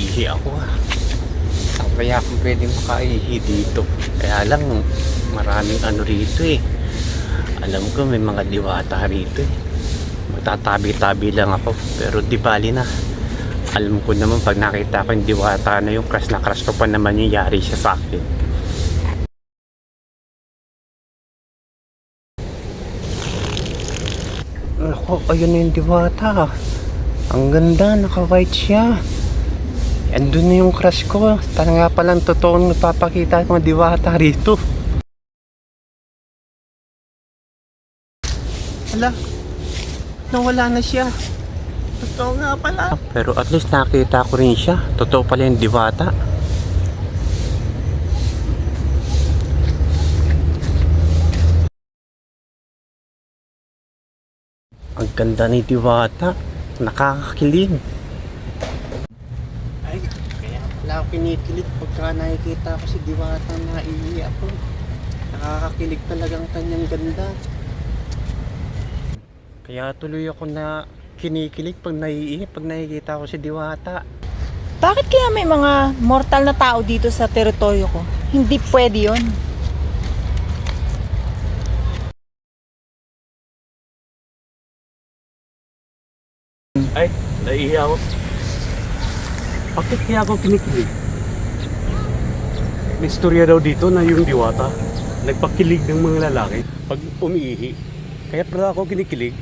Naiihi ako ah. Saan kaya akong pwede makaihi dito? Kaya lang, maraming ano rito eh. Alam ko may mga diwata rito eh. Magtatabi-tabi lang ako. Pero di bali na. Alam ko naman pag nakita ko yung diwata na yung crush na crush ko pa naman yung yari siya sa akin. Ako, ayun na yung diwata. Ang ganda, naka-white siya. Andun na yung crush ko. Tara nga palang totoong nagpapakita mga diwata rito. Hala, nawala na siya. Totoo nga pala. Pero at least nakita ko rin siya. Totoo pala yung diwata. Ang ganda ni Diwata. Nakakakilig. Ay, kaya pala ako kinikilig pagka nakikita ko si Diwata na iiyak ako. Nakakakilig talagang kanyang ganda. Kaya tuloy ako na kinikilig pag naiiyak pag nakikita ko si Diwata. Bakit kaya may mga mortal na tao dito sa teritoryo ko? Hindi pwede yon. Ay, naiiya ako. Bakit kaya ako kinikilig? May istorya daw dito na yung diwata nagpakilig ng mga lalaki pag umiihi. Kaya pala ako kinikilig